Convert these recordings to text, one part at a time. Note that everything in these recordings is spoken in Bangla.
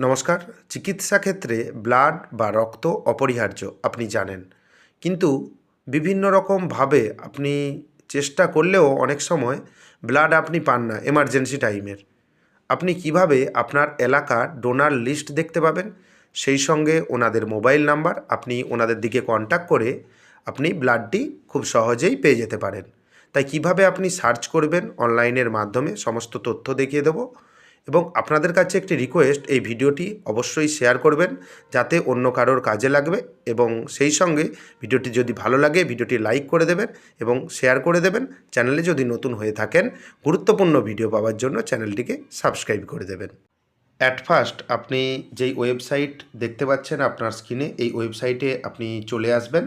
নমস্কার। চিকিৎসা ক্ষেত্রে ব্লাড বা রক্ত অপরিহার্য, আপনি জানেন। কিন্তু বিভিন্ন রকমভাবে আপনি চেষ্টা করলেও অনেক সময় ব্লাড আপনি পান না এমার্জেন্সি টাইমের আপনি কীভাবে আপনার এলাকার ডোনার লিস্ট দেখতে পাবেন? সেই সঙ্গে ওনাদের মোবাইল নাম্বার আপনি ওনাদের দিকে কন্ট্যাক্ট করে আপনি ব্লাডটি খুব সহজেই পেয়ে যেতে পারেন। তাই কীভাবে আপনি সার্চ করবেন অনলাইনের মাধ্যমে সমস্ত তথ্য দেখিয়ে দেবো। এবং আপনাদের কাছে একটি রিকোয়েস্ট এই ভিডিওটি অবশ্যই শেয়ার করবেন যাতে অন্য কারোর কাজে লাগবে এবং সেই সঙ্গে ভিডিওটি যদি ভালো লাগে, ভিডিওটি লাইক করে দেবেন এবং শেয়ার করে দেবেন। চ্যানেলে যদি নতুন হয়ে থাকেন, গুরুত্বপূর্ণ ভিডিও পাওয়ার জন্য চ্যানেলটিকে সাবস্ক্রাইব করে দেবেন। অ্যাট ফার্স্ট আপনি যেই ওয়েবসাইট দেখতে পাচ্ছেন আপনার স্ক্রিনে এই ওয়েবসাইটে আপনি চলে আসবেন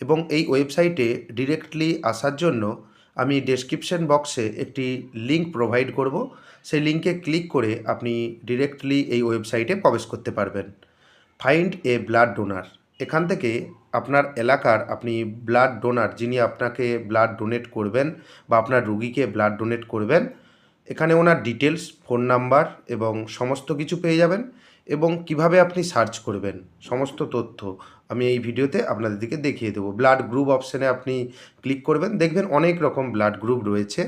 এবং এই ওয়েবসাইটে ডিরেক্টলি আসার জন্য আমি ডেসক্রিপশন বক্সে একটি লিংক প্রোভাইড করব। সেই লিঙ্কে ক্লিক করে আপনি ডিরেক্টলি এই ওয়েবসাইটে প্রবেশ করতে পারবেন। ফাইন্ড এ ব্লাড ডোনার এখান থেকে আপনার এলাকার আপনি ব্লাড ডোনার যিনি আপনাকে ব্লাড ডোনেট করবেন বা আপনার রুগীকে ব্লাড ডোনেট করবেন, এখানে ওনার ডিটেলস ফোন নাম্বার এবং সমস্ত কিছু পেয়ে যাবেন এবং কীভাবে আপনি সার্চ করবেন, সমস্ত তথ্য। আমি এই ভিডিওতে আপনাদের দিকে দেখিয়ে দেবো। ব্লাড গ্রুপ অপশানে আপনি ক্লিক করবেন, দেখবেন অনেক রকম ব্লাড গ্রুপ রয়েছে।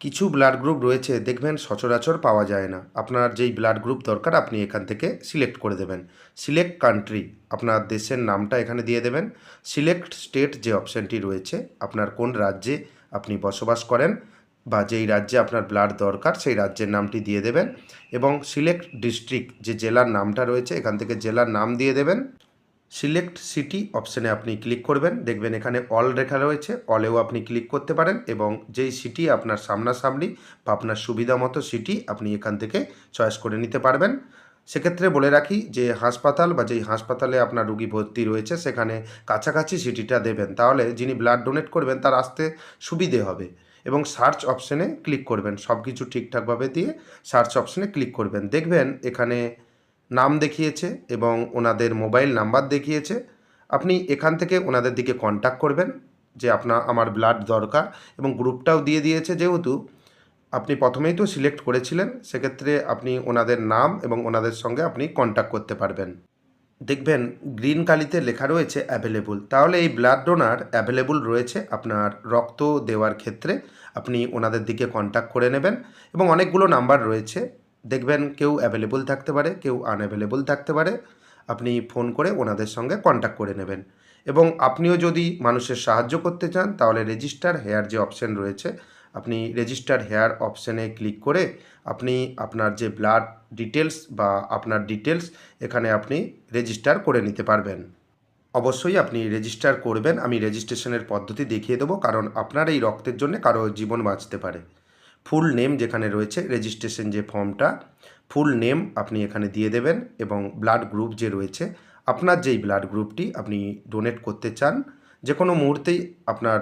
কিছু ব্লাড গ্রুপ রয়েছে, দেখবেন সচরাচর পাওয়া যায় না। আপনার যেই ব্লাড গ্রুপ দরকার, আপনি এখান থেকে সিলেক্ট করে দেবেন। সিলেক্ট কান্ট্রি আপনার দেশের নামটা এখানে দিয়ে দেবেন। সিলেক্ট স্টেট যে অপশানটি রয়েছে, আপনার কোন রাজ্যে আপনি বসবাস করেন বা যেই রাজ্যে আপনার ব্লাড দরকার, সেই রাজ্যের নামটি দিয়ে দেবেন। এবং সিলেক্ট ডিস্ট্রিক্ট যে জেলার নামটা রয়েছে, এখান থেকে জেলার নাম দিয়ে দেবেন। সিলেক্ট সিটি অপশানে আপনি ক্লিক করবেন। দেখবেন এখানে অল রেখা রয়েছে। অলেও আপনি ক্লিক করতে পারেন এবং যেই সিটি আপনার সামনাসামনি বা আপনার সুবিধা মতো সিটি আপনি এখান থেকে চয়েস করে নিতে পারবেন। সেক্ষেত্রে বলে রাখি যে হাসপাতাল বা যেই হাসপাতালে আপনার রুগী ভর্তি রয়েছে, সেখানে কাছাকাছি সিটিটা দেবেন। তাহলে যিনি ব্লাড ডোনেট করবেন, তার আসতে সুবিধে হবে এবং সার্চ অপশানে ক্লিক করবেন। সব কিছু ঠিকঠাকভাবে দিয়ে সার্চ অপশানে ক্লিক করবেন। দেখবেন এখানে নাম দেখিয়েছে এবং ওনাদের মোবাইল নাম্বার দেখিয়েছে। আপনি এখান থেকে ওনাদের দিকে কন্ট্যাক্ট করবেন যে আপনার আমার ব্লাড দরকার এবং গ্রুপটাও দিয়ে দিয়েছে যেহেতু আপনি প্রথমেই তো সিলেক্ট করেছিলেন, সেক্ষেত্রে আপনি ওনাদের নাম এবং ওনাদের সঙ্গে আপনি কন্ট্যাক্ট করতে পারবেন। দেখবেন গ্রিন কালিতে লেখা রয়েছে অ্যাভেলেবল তাহলে এই ব্লাড ডোনার অ্যাভেলেবল রয়েছে আপনার রক্ত দেওয়ার ক্ষেত্রে। আপনি ওনাদের দিকে কন্ট্যাক্ট করে নেবেন এবং অনেকগুলো নাম্বার রয়েছে। দেখবেন কেউ অ্যাভেলেবল থাকতে পারে, কেউ আনঅ্যাভেলেবল থাকতে পারে। আপনি ফোন করে ওনাদের সঙ্গে কন্ট্যাক্ট করে নেবেন। এবং আপনিও যদি মানুষের সাহায্য করতে চান, তাহলে রেজিস্টার হেয়ার যে অপশান রয়েছে, আপনি রেজিস্টার হেয়ার অপশানে ক্লিক করে আপনি আপনার যে ব্লাড ডিটেলস বা আপনার ডিটেলস এখানে আপনি রেজিস্টার করে নিতে পারবেন। অবশ্যই আপনি রেজিস্টার করবেন, আমি রেজিস্ট্রেশনের পদ্ধতি দেখিয়ে দেবো, কারণ আপনার এই রক্তের জন্য কারও জীবন বাঁচতে পারে। ফুল নেম যেখানে রয়েছে রেজিস্ট্রেশন যে ফর্মটা ফুল নেম আপনি এখানে দিয়ে দেবেন এবং ব্লাড গ্রুপ যে রয়েছে, আপনার যেই ব্লাড গ্রুপটি আপনি ডোনেট করতে চান যে কোনো মুহূর্তেই আপনার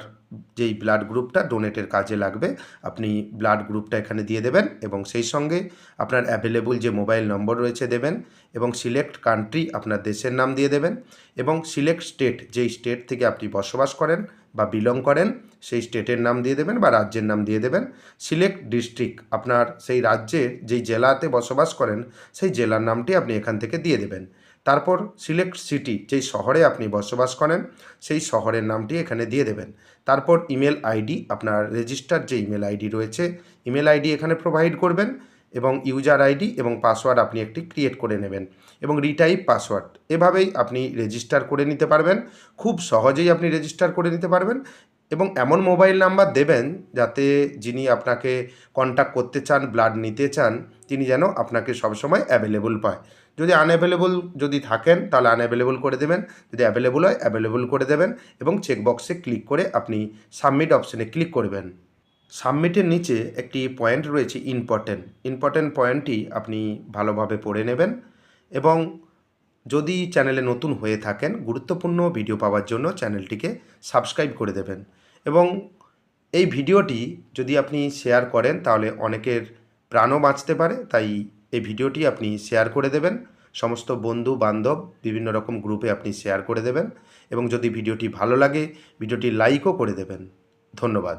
যেই ব্লাড গ্রুপটা ডোনেটের কাজে লাগবে, আপনি ব্লাড গ্রুপটা এখানে দিয়ে দেবেন এবং সেই সঙ্গে আপনার অ্যাভেলেবল যে মোবাইল নম্বর রয়েছে দেবেন এবং সিলেক্ট কান্ট্রি আপনার দেশের নাম দিয়ে দেবেন এবং সিলেক্ট স্টেট যেই স্টেট থেকে আপনি বসবাস করেন বা বিলং করেন, সেই স্টেটের নাম দিয়ে দেবেন বা রাজ্যের নাম দিয়ে দেবেন। সিলেক্ট ডিস্ট্রিক্ট আপনার সেই রাজ্যের যেই জেলাতে বসবাস করেন, সেই জেলার নামটি আপনি এখান থেকে দিয়ে দেবেন। তারপর সিলেক্ট সিটি যেই শহরে আপনি বসবাস করেন, সেই শহরের নামটি এখানে দিয়ে দেবেন। তারপর ইমেল আইডি আপনার রেজিস্টার যে ইমেল আইডি রয়েছে ইমেল আইডি এখানে প্রোভাইড করবেন। এবং ইউজার আইডি এবং পাসওয়ার্ড আপনি একটি ক্রিয়েট করে নেবেন এবং রিটাইপ পাসওয়ার্ড এভাবেই আপনি রেজিস্টার করে নিতে পারবেন। খুব সহজেই আপনি রেজিস্টার করে নিতে পারবেন এবং এমন মোবাইল নাম্বার দেবেন যাতে যিনি আপনাকে কন্ট্যাক্ট করতে চান ব্লাড নিতে চান, তিনি যেন আপনাকে সবসময় অ্যাভেলেবল পায়। যদি আনঅ্যাভেলেবল যদি থাকেন, তাহলে আনঅ্যাভেলেবল করে দেবেন। যদি অ্যাভেলেবল হয় অ্যাভেলেবল করে দেবেন এবং চেকবক্সে ক্লিক করে আপনি সাবমিট অপশানে ক্লিক করবেন। সাবমিটের নিচে একটি পয়েন্ট রয়েছে ইম্পর্টেন্ট। ইম্পর্টেন্ট পয়েন্টটি আপনি ভালোভাবে পড়ে নেবেন এবং যদি চ্যানেলে নতুন হয়ে থাকেন, গুরুত্বপূর্ণ ভিডিও পাওয়ার জন্য চ্যানেলটিকে সাবস্ক্রাইব করে দেবেন এবং এই ভিডিওটি যদি আপনি শেয়ার করেন, তাহলে অনেকের প্রাণও বাঁচতে পারে। তাই এই ভিডিওটি আপনি শেয়ার করে দেবেন। সমস্ত বন্ধু, বান্ধব, বিভিন্ন রকম গ্রুপে আপনি শেয়ার করে দেবেন এবং যদি ভিডিওটি ভালো লাগে, ভিডিওটি লাইকও করে দেবেন। ধন্যবাদ।